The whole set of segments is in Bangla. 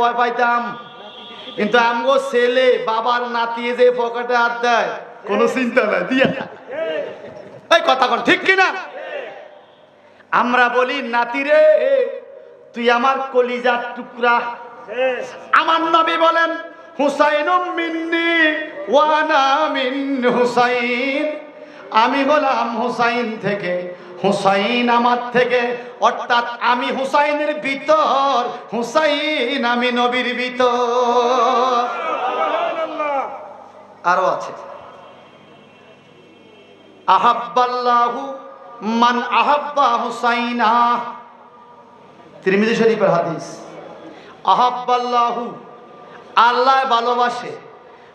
ভয় পাইতাম। কিন্তু আমগো ছেলে বাবার নাতি যে পকেটে হাত দেয়, কোনো চিন্তা নাই, দিয়া। এই কথা কোন, ঠিক কিনা? আমরা বলি, নাতি রে, তুই আমার কলিজার টুকরা। আমার নবী বলেন হুসাইন মিন্নি ওয়ানা মিন হুসাইন। আমি হলাম হুসাইন থেকে হুসাইন আমার থেকে, অর্থাৎ আমি হুসাইনের ভিতর, হুসাইন আমি নবীর ভিতর। আরও আছে। আহাব্বাল্লাহু মান আহাব্বা হুসাইনা। তিরমিজি শরীফের হাদিস। আহাব্বাল্লাহু, আল্লাহ ভালোবাসে।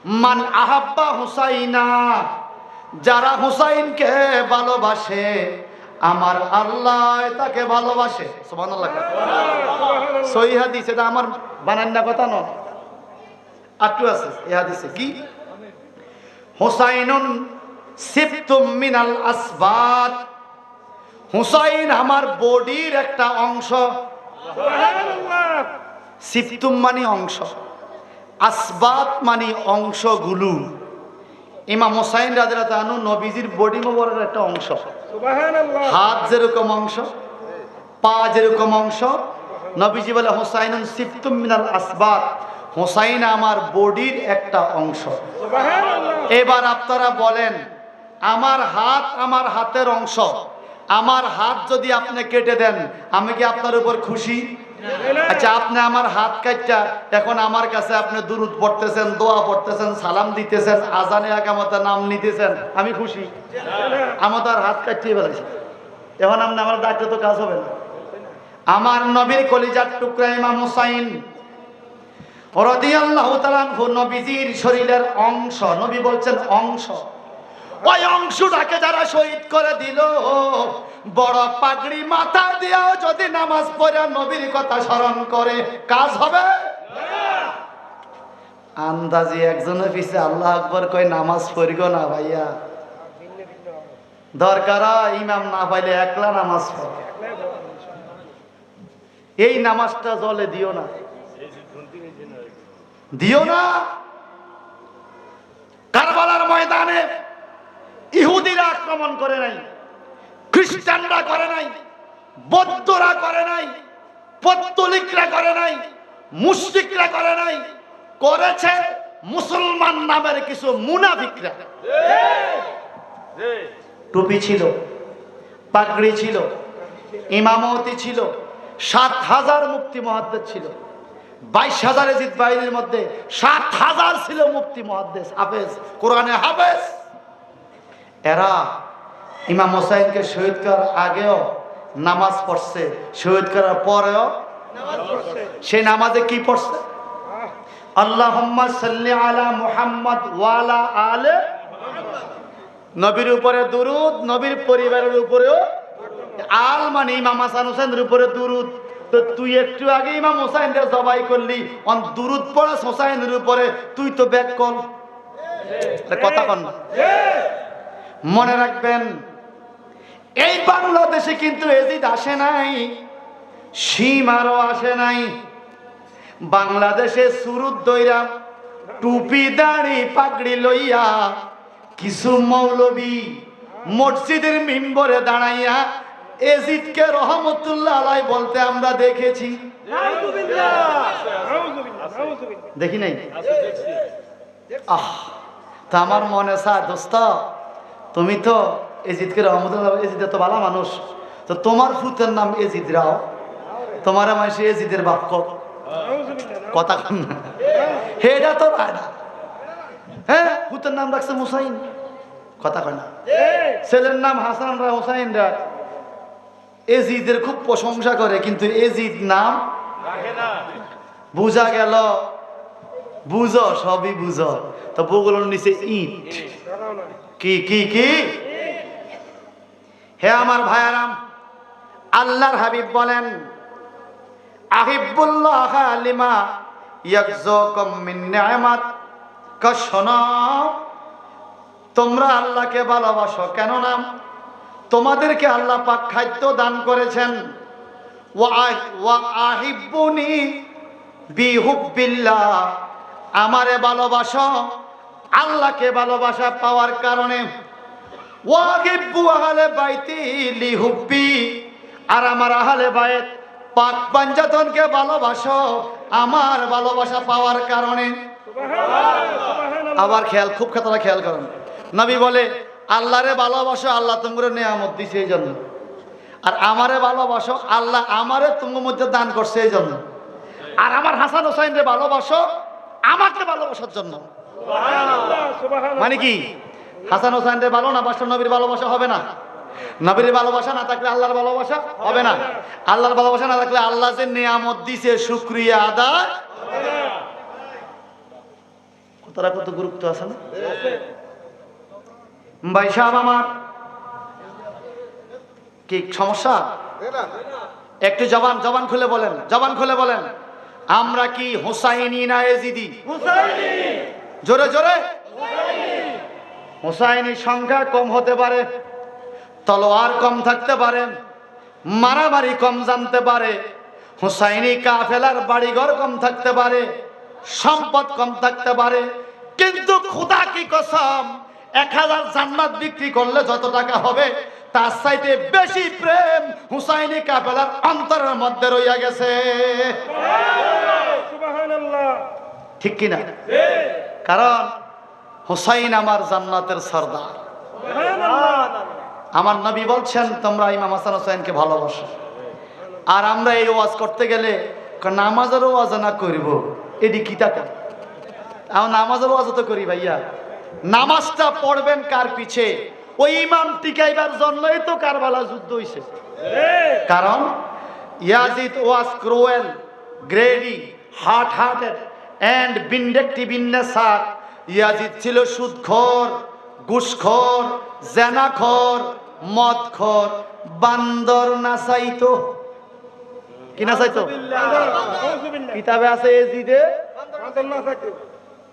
মান আহাব্বা হুসাইনা, যারা হুসাইনকে ভালোবাসে আমার আল্লাহ তাকে ভালোবাসে। সহি হাদিস, এটা আমার বানান্না কথা নয়। আটটু আছে এই হাদিসে। কি? হুসাইনুন সিফতুম মিনাল আসবাত হুসাইন আমার বডির একটা অংশ। সিফতুম মানে অংশ। আসবাত মানে অংশগুলো। ইমাম হোসাইন রাজরাত আনু নবীজির বডি মোবারকের একটা অংশ। হাত যেরকম অংশ পা যেরকম অংশ নবীজি বলে হোসাইন সিফতুম মিনাল আসবাত হোসাইন আমার বডির একটা অংশ। এবার আপনারা বলেন আমার হাত আমার হাতের অংশ। আমার হাত যদি আপনি কেটে দেন আমি কি আপনার উপর খুশি? আচ্ছা আপনি আমার হাত কাটটা এখন আমার কাছে আপনি দুরুদ পড়তেছেন, দোয়া পড়তেছেন, সালাম দিতেছেন, আজানে একামতে নাম নিতেছেন, আমি খুশি। আমার হাত কাটিয়ে ফেলেছি এখন আপনি আমার ডাক্তার তো কাজ হবে না। আমার নবীর কলিজার টুকরা ইমাম হুসাইন, রদিয়াল্লাহু তাআলা নবীজির শরীরের অংশ, নবী বলছেন অংশ। ওই অংশটাকে যারা শহীদ করে দিল, বড় পাগড়ি মাথা দিয়েও যদি নামাজ পড়ে, নবীর কথা স্মরণ করে, কাজ হবে? আন্দাজি একজনের পিছে আল্লাহ আকবর কই নামাজ পড়িগ না ভাইয়া। দরকার ইমাম না পাইলে একলা নামাজ পড়ে। এই নামাজটা জলে দিও না। দিও না। কারবালার ময়দানে ইহুদিরা আক্রমণ করে নাই, খ্রিস্টানরা করে নাই, বৌদ্ধরা করে নাই, পত্তলিকরা করে নাই মুসলিকরা করে নাই, করেছে মুসলমান নামের কিছু মুনাফিকরা। টুপি ছিল, পাগড়ি ছিল, ইমামতি ছিল, সাত হাজার মুক্তি মহাদ্দেশ ছিল, বাইশ হাজার এজিদ বাহিনীর মধ্যে সাত হাজার ছিল মুক্তি মহাদ্দেশ হাফেজ, কোরআনে হাফেজ। এরা ইমাম হোসাইনকে শহীদ করার আগেও নামাজ পড়ছে। শহীদ করার পরেও সেই নামাজে কি পড়ছে? আল্লাহ আলা ওয়ালা আলে নবীর উপরে দুরুদ, নবীর পরিবারের উপরেও আল মানে উপরে দুরুদ। তো তুই একটু আগে জবাই করলি, অন দুরুদ পড়াস হোসাইনের উপরে, তুই তো ব্যাক কথা কন। মনে রাখবেন, এই বাংলাদেশে কিন্তু এজিদ আসে নাই, সীমারও আসে নাই। বাংলাদেশে সুরুদ দইরা টুপি, দাড়ি, পাগড়ি লইয়া কিছু মৌলবী মসজিদের মিম্বরে দাঁড়াইয়া এজিদকে রহমতুল্লাহ আলাই বলতে আমরা দেখেছি। দেখি নাই? আহ, তা আমার মনে চা দোস্ত তুমি তো এজিদকে রহমতুল্লাহ এজিদ তো ভালো মানুষ। তো তোমার ফুতের নাম এজিদ রাও। তোমার মানুষ এজিদের বাক্য কথা কন না। হেটা তো রায় হ্যাঁ ফুতের নাম রাখছে মুসাইন। কথা কয় না। ছেলের নাম হাসান রা হুসাইন রা এজিদের খুব প্রশংসা করে কিন্তু এজিদ নাম বুঝা গেল বুঝো সবই বুঝো। তো বগুলোর নিচে ইট। কি কি কি? হে আমার ভাইয়ারাম, আল্লাহর হাবিব বলেন, আহিবুল্লাহ লিমা ইয়াকজুকুম মিন কশনা তোমরা আল্লাহকে ভালোবাসো কেন নাম তোমাদেরকে আল্লাহ পাক খাদ্য দান করেছেন। ওয়া আহ- ওয়া আহিব্বুনি বিহুব্বিল্লাহ। আমারে ভালোবাসো। আল্লাহকে ভালোবাসা পাওয়ার কারণে ওয়াহিব্বু আহলে বাইতি লিহুব্বি আর আমার আহলে বাইত পাক পাঞ্জাতনকে ভালোবাসো আমার ভালোবাসা পাওয়ার কারণে। আবার খেয়াল খুব কথাটা খেয়াল করুন। নবী বলে আল্লাহরে ভালোবাসো আল্লাহ তোমার নিয়ামত দিছে এই জন্য আর আমারে ভালোবাসো আল্লাহ আমারে তোমার মধ্যে দান করছে এই জন্য আর আমার হাসান হোসাইনরে ভালোবাসো আমাকে ভালোবাসার জন্য। মানে কি? হাসান হোসাইনরে ভালো না বাসা নবীর ভালোবাসা হবে না? নবীর ভালোবাসা না থাকলে আল্লাহর ভালোবাসা হবে না? আল্লাহর ভালোবাসা না থাকলে আল্লাহ যে নিয়ামত দিছে শুক্রিয়া আদায় তারা কত গুরুত্ব আছে না? ভাই সাহেব আমার। কি সমস্যা? একটু জবান জবান খুলে বলেন জবান খুলে বলেন। আমরা কি হোসাইনি না এজিদি? জোরে জোরে। হোসাইনির সংখ্যা কম হতে পারে তলোয়ার কম থাকতে পারে মারামারি কম জানতে পারে হুসাইনি কাফেলার বাড়িঘর কম থাকতে পারে সম্পদ কম থাকতে পারে কিন্তু খুদা কি কসম এক হাজার জান্নাত বিক্রি করলে যত টাকা হবে তার চাইতে বেশি প্রেম হুসাইনি কাফেলার অন্তরের মধ্যে রইয়া গেছে। ঠিক কিনা? কারণ হুসাইন আমার জান্নাতের সর্দার। আমার নবী বলছেন তোমরা ইমাম হাসান হোসেনকে ভালোবাসো। আর আমরা এই ওয়াজ করতে গেলে নামাজের ওয়াজ না করব এটি কি টাকা আমার নামাজের ওয়াজ তো করি ভাইয়া। নামাজটা পড়বেন কার পিছে? ওই ইমাম টিকাইবার জন্যই তো কার কারবালা যুদ্ধ হইছে। কারণ Yazid was cruel greedy heart hearted. And vindictive in nature Yazid ছিল সুদখোর ঘুষখোর জেনাখোর মদখোর বান্দর নাচাইতো কি নাচাইতো কিতাবে আছে এজিদে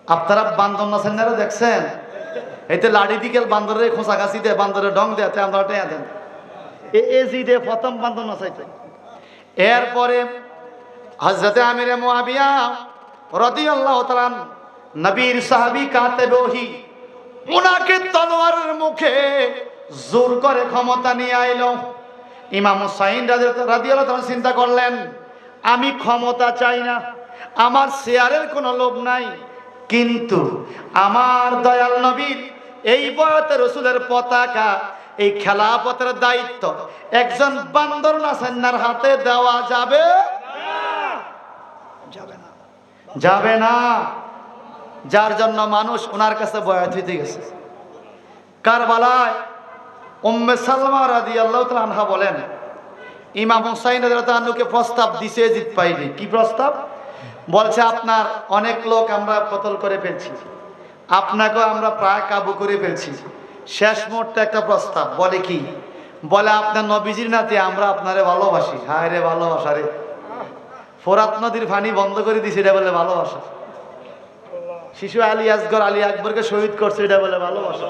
আপনারা বান্দর নাচাইনারা দেখছেন এতে লাড়ি দিকেল বান্দরের খোঁচা কাছি দে বান্দরের ডং দেয় আমরা টেয়া দেন এজিদে প্রথম বান্দর নাচাইতো এরপরে হজরতে আমিরে রাদিয়াল্লাহু তাআলা নবীর সাহাবী কাতেবে ওহি ওনাকে তলোয়ারের মুখে জোর করে ক্ষমতা নিয়ে আইলো। ইমাম হুসাইন রাদিয়াল্লাহু তাআলা চিন্তা করলেন, আমি ক্ষমতা চাই না, আমার শেয়ারের কোনো লোভ নাই। কিন্তু আমার দয়াল নবীর এই বয়তে রসুলের পতাকা, এই খেলাপথের দায়িত্ব, একজন বান্দর নাসান্নার হাতে দেওয়া যাবে? যাবে না। যাবে না। যার জন্য মানুষ ওনার কাছে বয়াত হইতে গেছে। কার কারবালায় উম্মে সালমা রাদি আল্লাহ বলেন, ইমাম হুসাইন রাদিয়াল্লাহুকে প্রস্তাব দিছে, জিত পাইনি। কি প্রস্তাব? বলছে, আপনার অনেক লোক আমরা কতল করে ফেলছি। আপনাকেও আমরা প্রায় কাবু করে ফেলছি। শেষ মুহূর্তে একটা প্রস্তাব, বলে কি? বলে, আপনার নবীজির নাতে, আমরা আপনারে ভালোবাসি। হায় রে ভালোবাসা রে। ফোরাত নদীর পানি বন্ধ করে দিছে এটা বলে ভালোবাসা শিশু আলী আসগর আলী আকবরকে শহীদ করছে এটা বলে ভালোবাসা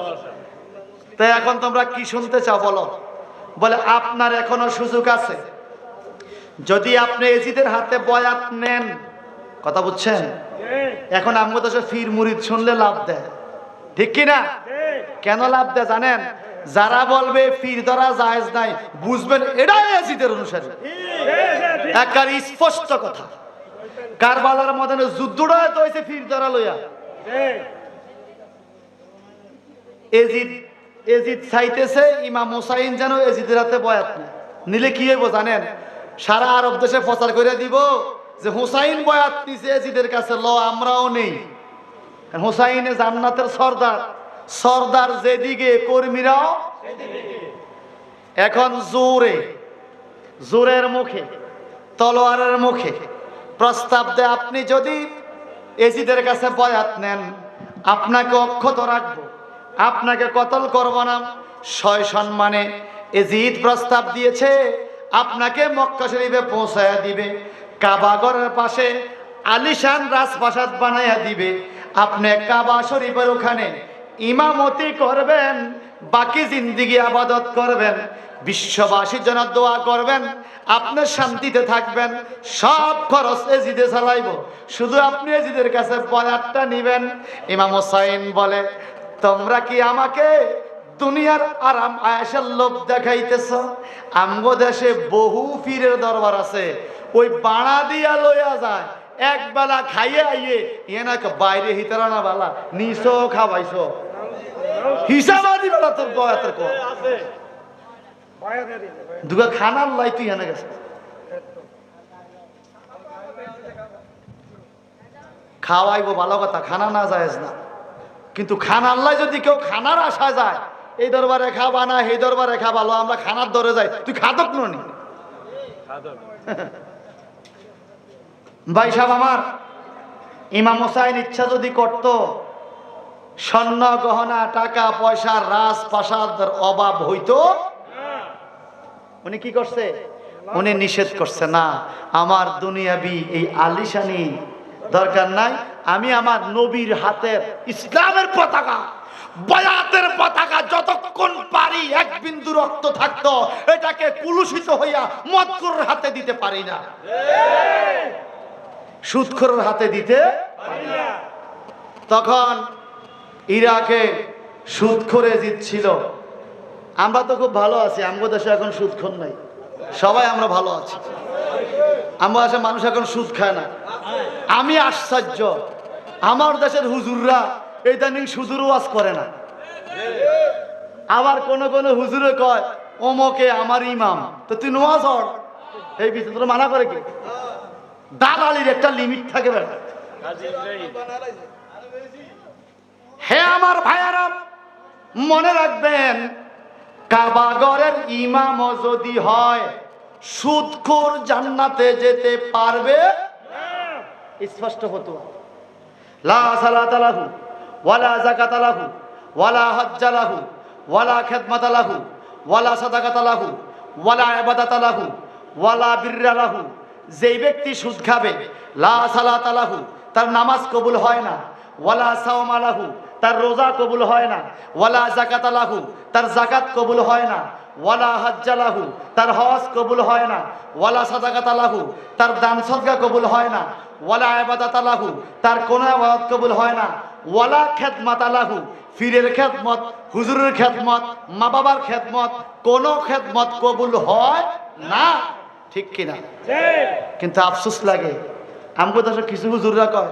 তাই এখন তোমরা কি শুনতে চাও বলো? বলে আপনার এখনও সুযোগ আছে। যদি আপনি এজিদের হাতে বয়াত নেন কথা বুঝছেন? এখন আমি তো ফির মুরিদ শুনলে লাভ দেয়। ঠিক কি না কেন লাভ দেয় জানেন? যারা বলবে ফির ধরা জায়েজ নাই, বুঝবেন এটাই এজিদের অনুসারী। একার স্পষ্ট কথা। কারবালার মধ্যে যুদ্ধটা তো হয়েছে ফির ধরা লইয়া। চাইতেছে হোসাইন যেন নিলে কি সারা আরব দেশে দিব যে হুসাইন এজিদের কাছে, ল আমরাও নেই। হুসাইনে জান্নাতের সর্দার। সর্দার যেদিকে, কর্মীরাও এখন জোরে, জোরের মুখে, তলোয়ারের মুখে। প্রস্তাব দেয়, আপনি যদি এজিদের কাছে বয়াত নেন, আপনাকে অক্ষত রাখব, আপনাকে কতল করব না। ছয় সম্মানে এজিদ প্রস্তাব দিয়েছে, আপনাকে মক্কা শরীফে পৌঁছায়া দিবে কাবাগরের পাশে আলিশান রাজপ্রাসাদ বানাইয়া দিবে। আপনি কাবা শরীফের ওখানে ইমামতি করবেন, বাকি জিন্দিগি আবাদত করবেন, বিশ্ববাসীর জন্য দোয়া করবেন আপনি শান্তিতে থাকবেন, সব খরচ এজিদে চালাইব। শুধু আপনি এজিদের কাছে বয়ারটা নিবেন, ইমাম হোসাইন বলে, তোমরা কি আমাকে দুনিয়ার আরাম আয়েসের লোভ দেখাইতেছ? আমগো দেশে বহু পীরের দরবার আছে। ওই বাড়া দিয়া লইয়া যায়, এক বেলা খাইয়ে আইয়ে, এনাকে বাইরে হিতারানা বালা, নিছো খাওয়াইছো। হিসাব আদি বেলা তোর কর দুগা খানার তুই এনে গেছে। খাওয়াইবো ভালো কথা, খানা না যায় না। কিন্তু খানার লাই যদি কেউ খানার আসা যায়, এই দরবারে খাবা না এই দরবারে খা ভালো আমরা খানার দরে যাই। তুই খাদক নি? ভাই সাহেব, আমার ইমাম হোসাইন ইচ্ছা যদি করত স্বর্ণ গহনা, টাকা, পয়সা রাজ প্রাসাদের অভাব হইতো? উনি কি করছে? উনি নিষেধ করছে, না, আমার দুনিয়াবি এই আলিশানি দরকার নাই। আমি আমার নবীর হাতের ইসলামের পতাকা, বয়াতের পতাকা যতক্ষণ পারি এক বিন্দু রক্ত থাকতো, এটাকে কুলুষিত হইয়া মদকুর হাতে দিতে পারি না। সুৎখরের হাতে দিতে তখন ইরাকে সুৎখরে জিতছিল আমরা তো খুব ভালো আছি, আমগো দেশে এখন সুৎখর নাই। সবাই আমরা ভালো আছি। আমার দেশে মানুষ এখন সুদ খায় না। আমি আশ্চর্য, আমার দেশের হুজুররা এই দানিং সুদুর ওয়াজ করে না। আবার কোন কোন হুজুরে কয়, ওমকে আমার ইমাম। তো তুই নোয়াজ হর এই বিষয়ে মানা করে কি? দালালির একটা লিমিট থাকে বেটা হে আমার ভাইয়ারা মনে রাখবেন কাবাগরের ইমাম যদি হয় সুদখোর জান্নাতে যেতে পারবে? স্পষ্ট হতো লা সালাতা লাহু ওয়ালা যাকাতা লাহু ওয়ালা হজ্জা লাহু ওয়ালা খিদমাতা লাহু ওয়ালা সাদাকাতা লাহু ওয়ালা ইবাদাতা লাহু ওয়ালা বিররা লাহু। যেই ব্যক্তি সুদ খাবে লা সালাতা লাহু তার নামাজ কবুল হয় না ওয়ালা সাওমা লাহু তার রোজা কবুল হয় না। ওয়ালা জাকাত লাহু তার জাকাত কবুল হয় না। ওয়ালা হজ্জা লাহু তার হজ কবুল হয় না। ওয়ালা সাদাকাত লাহু তার দান সদকা কবুল হয় না। ওয়ালা ইবাদাত লাহু তার কোনো ইবাদত কবুল হয় না। ওয়ালা খেদমাত লাহু ফিরের খেদমত হুজুরের খেদমত মা বাবার খেদমত কোনো খেদমত কবুল হয় না। ঠিক কিনা? কিন্তু আফসোস লাগে। আমগো দেশে কিছু হুজুররা কয়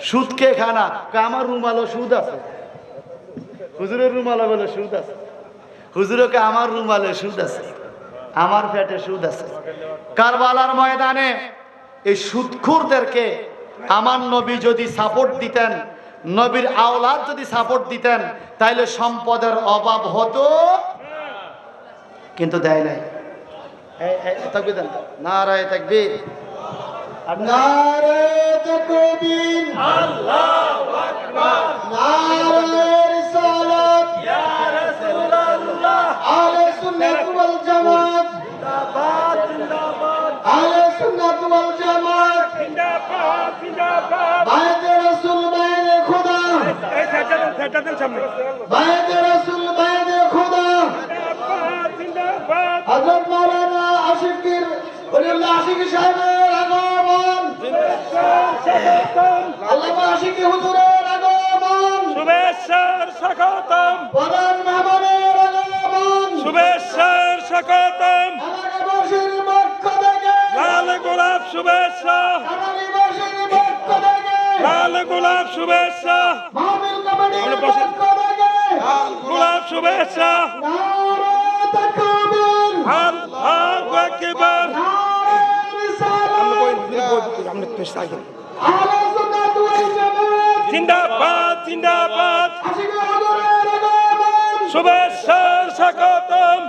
সুদ কে খানা আমার রুমালো সুদ আছে। হুজুরের রুমালো বলে সুদ আছে। হুজুরকে আমার রুমালে সুদ আছে। আমার পেটে সুদ আছে। কারবালার ময়দানে এই সুদখুরদেরকে আমার নবী যদি সাপোর্ট দিতেন, নবীর আওলাদ যদি সাপোর্ট দিতেন, তাইলে সম্পদের অভাব হতো। কিন্তু দেয় নাই। এই- এই- তাকবীর দেন। তো। নারায় তাকবীর। আর না- নারে তকবীর আল্লাহু আকবার। নারে রিসালাত ইয়া রাসূলুল্লাহ। আলে সুন্নাত ওয়াল জামাত। জিন্দাবাদ জিন্দাবাদ। আলে সুন্নাত ওয়াল জামাত। জিন্দাবাদ জিন্দাবাদ। বাইতে রাসূল বাইতে খোদা। এই সাইডটা দেন সামনে। বাইতে রাসূল আশিকি সাহেবের আগমন আল্লামা আশিকি হুজুরের আগমন শুভেচ্ছার স্বাগতম প্রধান মেহমানের আগমন শুভেচ্ছার স্বাগতম এলাকাবাসীর পক্ষ থেকে লাল গোলাপ শুভেচ্ছা এলাকাবাসীর পক্ষ থেকে লাল গোলাপ শুভেচ্ছা মাহফিল কমিটির পক্ষ থেকে গোলাপ শুভেচ্ছা নারে তাকবীর আল্লাহু আকবার আমরা পেশ থাকি জিন্দাবাদ জিন্দাবাদ শুভেচ্ছা স্বাগতম।